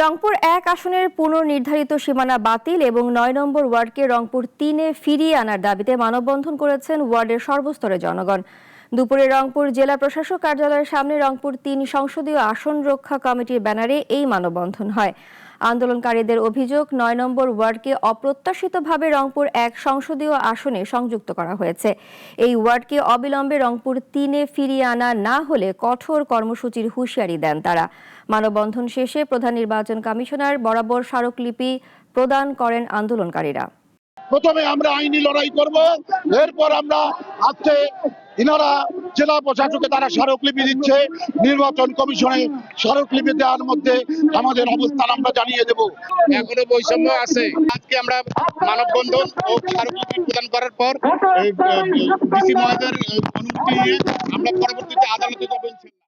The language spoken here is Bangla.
রংপুর এক আসনের পুনর্নির্ধারিত সীমানা বাতিল এবং নয় নম্বর ওয়ার্ডকে রংপুর তিনে ফিরিয়ে আনার দাবিতে মানববন্ধন করেছেন ওয়ার্ডের সর্বস্তরের জনগণ। দুপুরে রংপুর জেলা প্রশাসক কার্যালয়ের সামনে রংপুর তিন সংসদীয় আসন রক্ষা কমিটির ব্যানারে এই মানববন্ধন হয়। আন্দোলনকারীদের অভিযোগ, নয় নম্বর ওয়ার্ডকে অপ্রত্যাশিতভাবে রংপুর এক সংসদীয় আসনে সংযুক্ত করা হয়েছে। এই ওয়ার্ডকে অবিলম্বে রংপুর তিনে ফিরিয়ে আনা না হলে কঠোর কর্মসূচির হুঁশিয়ারি দেন তারা। মানববন্ধন শেষে প্রধান নির্বাচন কমিশনার বরাবর স্মারকলিপি প্রদান করেন আন্দোলনকারীরা। প্রথমে আমরা আইনি লড়াই করব, এরপর আমরা আজকে ইনারা জেলা প্রশাসকে তারা স্মারকলিপি দিচ্ছে, নির্বাচন কমিশনে স্মারকলিপি দেওয়ার মধ্যে আমাদের অবস্থান আমরা জানিয়ে দেব এখনও বৈষম্য আছে আজকে আমরা মানববন্ধন ও স্মারকলিপি প্রদান করার পর ডিসি মহোদয়ের অনুমতি নিয়ে আমরা পরবর্তীতে আদালতে যাব, ইনশাল্লাহ।